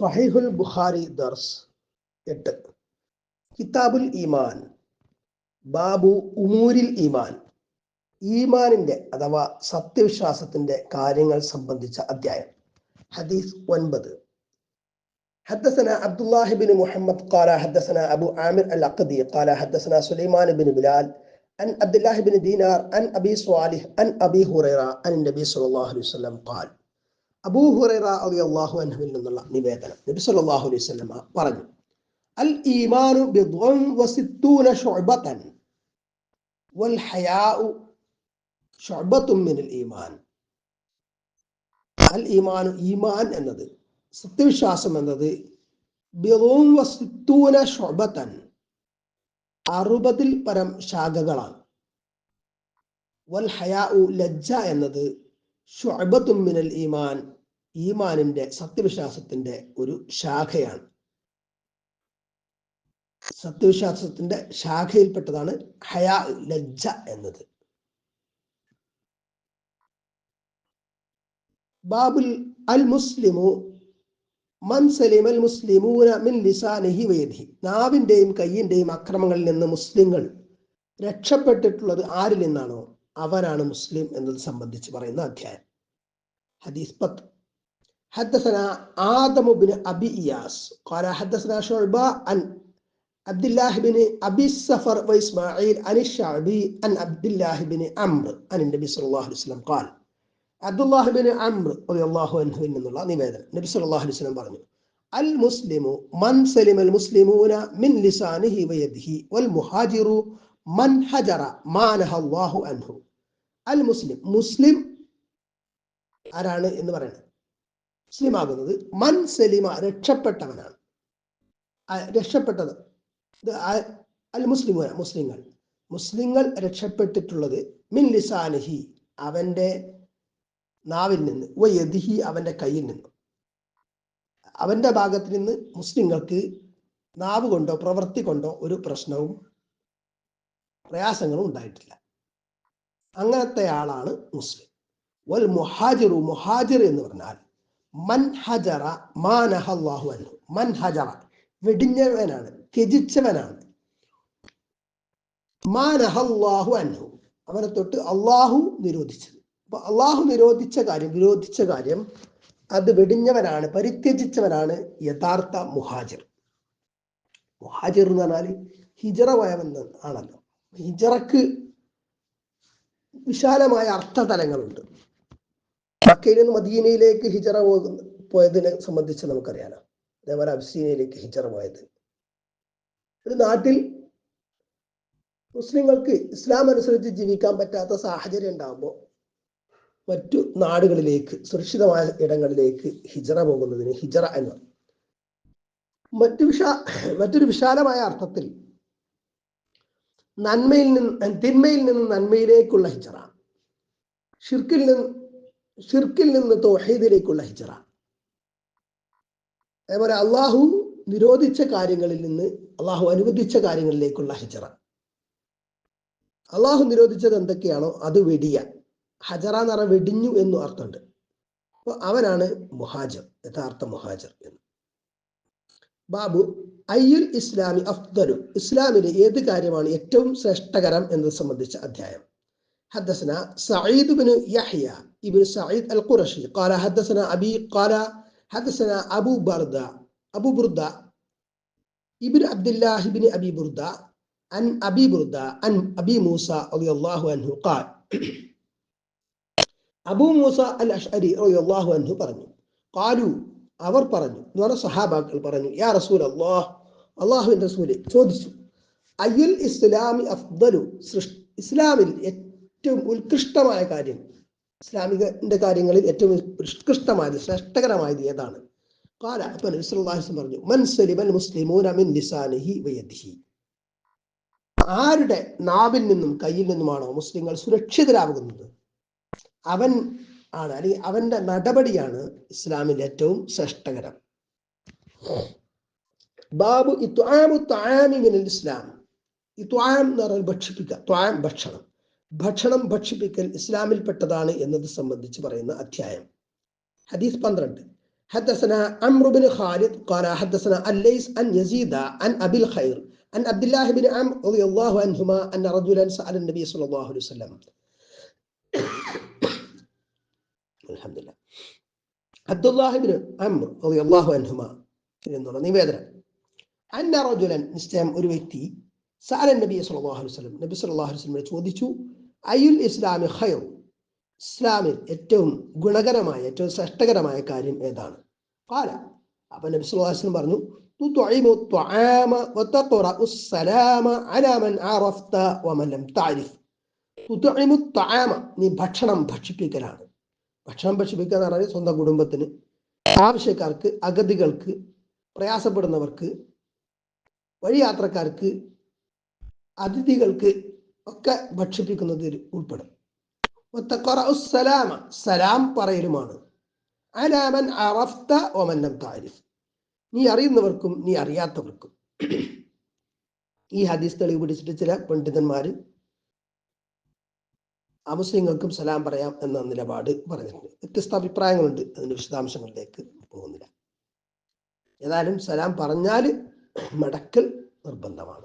സഹീഹുൽ ബുഖാരി ദർസ് എട്ട് കിതാബുൽ ഈമാൻ ബാബു ഉമൂരിൽ ഈമാൻ ഈമാനിന്റെ അഥവാ സത്യവിശ്വാസത്തിന്റെ കാര്യങ്ങൾ സംബന്ധിച്ച അധ്യായം ഹദീസ് ഒൻപത് حدثنا عبد الله بن محمد قال حدثنا أبو عامر العقدي قال حدثنا سليمان بن بلال عن عبد الله بن دينار عن أبي صالح عن أبي هريرة عن النبي صلى الله عليه وسلم قال അബൂ ഹുറൈറ റളിയല്ലാഹു അൻഹുവിൽ നിന്നുള്ള നിവേദനം നബി സല്ലല്ലാഹു അലൈഹി വസല്ലമ പറഞ്ഞു. അൽ ഈമാനു ബിദ്ഉൻ വസിത്തൂന ശുഅബതൻ വൽ ഹയാഉ ശുഅബത്തും മിനൽ ഈമാൻ. അൽ ഈമാനു ഈമാൻ എന്നത് സത്യവിശ്വാസം എന്നത് ബിദ്ഉൻ വസിത്തൂന ശുഅബതൻ അറുപതിൽ പരം ശാഖകളാണ്. വൽ ഹയാഉ ലജ്ജ എന്നത് ഷുഅബത്തും മിനൽ ഈമാൻ. ഈമാനിന്റെ സത്യവിശ്വാസത്തിന്റെ ഒരു ശാഖയാണ്. സത്യവിശ്വാസത്തിന്റെ ശാഖയിൽപ്പെട്ടതാണ് ഹയാ ലജ്ജ എന്നത്. ബാബുൽ അൽ മുസ്ലിമു മൻ സലിം അൽ മുസ്ലിമൂന മിൻ ലിസാനിഹി വേദി നാവിന്റെയും കയ്യിന്റെയും അക്രമങ്ങളിൽ നിന്ന് മുസ്ലിങ്ങൾ രക്ഷപ്പെട്ടിട്ടുള്ളത് ആരിൽ നിന്നാണോ? അവനാണ് മുസ്ലിം എന്നത് സംബന്ധിച്ച് പറയുന്ന അധ്യായം ഹദീസ് പത്ത് حدثنا آدم بن أبي إياس قال حدثنا شعبة عن عبد الله بن أبي السفر وإسماعيل عن الشعبي عن عبد الله بن عمرو عن النبي صلى الله عليه وسلم قال عبد الله بن عمرو رضي الله عنه എന്നുള്ള നിവേദനം നബി സല്ലല്ലാഹു അലൈഹി വസല്ലം പറഞ്ഞു അൽ മുസ്ലിമു മൻ സലിമ അൽ മുസ്ലിമൂന മിൻ ലിസാനിഹി വയദിഹി വൽ മുഹാജിറു മൻ ഹജറ മാനഹ അൻഹു. അൽ മുസ്ലിം മുസ്ലിം ആരാണ് എന്ന് പറയുന്നത് മുസ്ലിം ആകുന്നത് മൻ സലീമ രക്ഷപ്പെട്ടവനാണ്. രക്ഷപ്പെട്ടത്. അൽ മുസ്ലിമ മുസ്ലിങ്ങൾ. മുസ്ലിങ്ങൾ രക്ഷപ്പെട്ടിട്ടുള്ളത് മിൻ ലിസാനഹി അവന്റെ നാവിൽ നിന്ന് വയദിഹി അവന്റെ കയ്യിൽ നിന്ന്. അവന്റെ ഭാഗത്ത് നിന്ന് മുസ്ലിങ്ങൾക്ക് നാവ് കൊണ്ടോ പ്രവൃത്തി കൊണ്ടോ ഒരു പ്രശ്നവും പ്രയാസങ്ങളും ഉണ്ടായിട്ടില്ല. അങ്ങനത്തെ ആളാണ് മുസ്ലിം. വൽ മുഹാജിറു മുഹാജിർ എന്ന് പറഞ്ഞാൽ മൻ ഹജറ മാനഹല്ലാഹു അൻഹു. മൻ ഹജറ വെടിഞ്ഞവനാണ് ത്യജിച്ചവനാണ്. മാനഹല്ലാഹു അൻഹു. അവനെ തൊട്ട് അള്ളാഹു നിരോധിച്ചത്. അപ്പൊ അള്ളാഹു നിരോധിച്ച കാര്യം വിരോധിച്ച കാര്യം അത് വെടിഞ്ഞവനാണ് പരിത്യജിച്ചവനാണ് യഥാർത്ഥ മുഹാജിർ. മുഹാജിർ എന്ന് പറഞ്ഞാൽ ഹിജറ പോയവൻ ആണല്ലോ. ഹിജറക്ക് വിശാലമായ അർത്ഥതലങ്ങളുണ്ട്. മക്കയിൽ നിന്ന് മദീനയിലേക്ക് ഹിജറ പോയതിനെ സംബന്ധിച്ച് നമുക്കറിയാലോ. അതേപോലെ അബ്സീനയിലേക്ക് ഹിജറ പോയത്. ഒരു നാട്ടിൽ മുസ്ലിങ്ങൾക്ക് ഇസ്ലാം അനുസരിച്ച് ജീവിക്കാൻ പറ്റാത്ത സാഹചര്യം ഉണ്ടാകുമ്പോൾ മറ്റു നാടുകളിലേക്ക് സുരക്ഷിതമായ ഇടങ്ങളിലേക്ക് ഹിജറ പോകുന്നതിന് ഹിജറ എന്ന് മറ്റു വിശാ മറ്റൊരു വിശാലമായ അർത്ഥത്തിൽ നന്മയിൽ നിന്ന് തിന്മയിൽ നിന്ന് നന്മയിലേക്കുള്ള ഹിജറ. ഷിർക്കിൽ നിന്ന് ഷിർക്കിൽ നിന്ന് തോഹീദിലേക്കുള്ള ഹിജറ. അതേപോലെ അള്ളാഹു നിരോധിച്ച കാര്യങ്ങളിൽ നിന്ന് അള്ളാഹു അനുവദിച്ച കാര്യങ്ങളിലേക്കുള്ള ഹിജറ. അള്ളാഹു നിരോധിച്ചത് എന്തൊക്കെയാണോ? അത് വെടിയ. ഹജറ എന്ന് പറഞ്ഞാൽ വെടിഞ്ഞു എന്നു അർത്ഥമുണ്ട്. അപ്പൊ അവനാണ് മുഹാജർ യഥാർത്ഥ മുഹാജർ എന്ന്. ബാബു അയ്യുൽ ഇസ്ലാമി അഫ്ദലു ഇസ്ലാമിലെ ഏത് കാര്യമാണ് ഏറ്റവും ശ്രേഷ്ഠകരം എന്നത് സംബന്ധിച്ച അധ്യായം حدثنا سعيد بن يحيى ابن سعيد القرشي قال حدثنا أبي قال حدثنا أبو بردة أبو بردة ابن عبد الله بن أبي بردة عن أبي بردة عن أبي موسى رضي الله عنه قال അബൂ മൂസ അൽ അഷ്അരി റളിയല്ലാഹു അൻഹു പറഞ്ഞു ഖാലു അവർ പറഞ്ഞു. എന്ന് പറഞ്ഞ സഹാബാക്കൾ പറഞ്ഞു യാ റസൂൽ അള്ളാഹ് അള്ളാഹുവിന്റെ റസൂൽ ചോദിച്ചു അയ്യുൽ ഇസ്ലാമി അഫ്ദലു ഇസ്ലാമിൽ ഏറ്റവും ഉത്കൃഷ്ടമായ കാര്യം ഇസ്ലാമികന്റെ കാര്യങ്ങളിൽ ഏറ്റവും ഉത്കൃഷ്ടമായത് ശ്രേഷ്ഠകരമായത് ഏതാണ്? കാല അപ്പൊ നബിസ്വല്ലാഹുസ്ലം പറഞ്ഞു മൻ സലിമൽ മുസ്ലിമൂന മിൻ ലിസാനിഹി ആരുടെ നാവിൽ നിന്നും കയ്യിൽ നിന്നുമാണോ മുസ്ലിങ്ങൾ സുരക്ഷിതരാകുന്നത്? അവൻ ആണ് അല്ലെങ്കിൽ അവന്റെ നടപടിയാണ് ഇസ്ലാമിൽ ഏറ്റവും ശ്രേഷ്ഠകരം ബാബു ഇത്വാമു ത്വാമി മിനൽ ഇസ്ലാം ഇത്വാം എന്ന് പറഞ്ഞാൽ ഭക്ഷിപ്പിക്കുക ത്വാം ഭക്ഷണം ഭക്ഷണം ഭക്ഷിപ്പിക്കൽ ഇസ്ലാമിൽപ്പെട്ടതാണ് എന്നത് സംബന്ധിച്ച് പറയുന്ന അധ്യായം ഹദീസ് പന്ത്രണ്ട് حدثنا عمرو بن خالد قال حدثنا الليث عن يزيد عن ابي الخير عن عبد الله بن عمرو رضي الله عنهما ان رجلا سال النبي صلى الله عليه وسلم الحمد لله عبد الله بن عمرو رضي الله عنهما എന്നുള്ള നിവേദനം അന്ന റജുലൻ നിശ്ചയം ഒരു വ്യക്തി സഅല നബി സല്ലല്ലാഹു അലൈഹി വസല്ലം നബി സല്ലല്ലാഹു അലൈഹി വസല്ലം ചോദിച്ചു അയുൽ ഇസ്ലാമി ഖൈർ ഇസ്ലാമിൽ ഏറ്റവും ഗുണകരമായ ഏറ്റവും ശ്രേഷ്ഠകരമായ കാര്യം ഏതാണ് قال അപ്പൊ നബി സല്ലല്ലാഹു അലൈഹി വസല്ലം പറഞ്ഞു تطعم الطعام وتقرأ السلام على من عرفت ومن لم تعرف تطعم الطعام നീ ഭക്ഷണം ഭക്ഷിപ്പിക്കലാണ് ഭക്ഷണം ഭക്ഷിപ്പിക്കുക എന്ന് പറഞ്ഞാൽ സ്വന്തം കുടുംബത്തിന്. ആവശ്യക്കാർക്ക് അഗതികൾക്ക് പ്രയാസപ്പെടുന്നവർക്ക് വഴിയാത്രക്കാർക്ക് അതിഥികൾക്ക് ഒക്കെ ഭക്ഷിപ്പിക്കുന്നതിൽ ഉൾപ്പെടും. സലാം പറയലുമാണ്. അലാമൻ അറഫ്ത താരിഫ്. നീ അറിയുന്നവർക്കും നീ അറിയാത്തവർക്കും. ഈ ഹദീസ് തെളിവ് പിടിച്ചിട്ട് ചില പണ്ഡിതന്മാര് അമുസ്ലിങ്ങൾക്കും സലാം പറയാം എന്ന നിലപാട് പറഞ്ഞിട്ടുണ്ട്. വ്യത്യസ്ത അഭിപ്രായങ്ങളുണ്ട് അതിന്റെ വിശദാംശങ്ങളിലേക്ക് പോകുന്നില്ല. ഏതായാലും സലാം പറഞ്ഞാൽ മടക്കൽ നിർബന്ധമാണ്.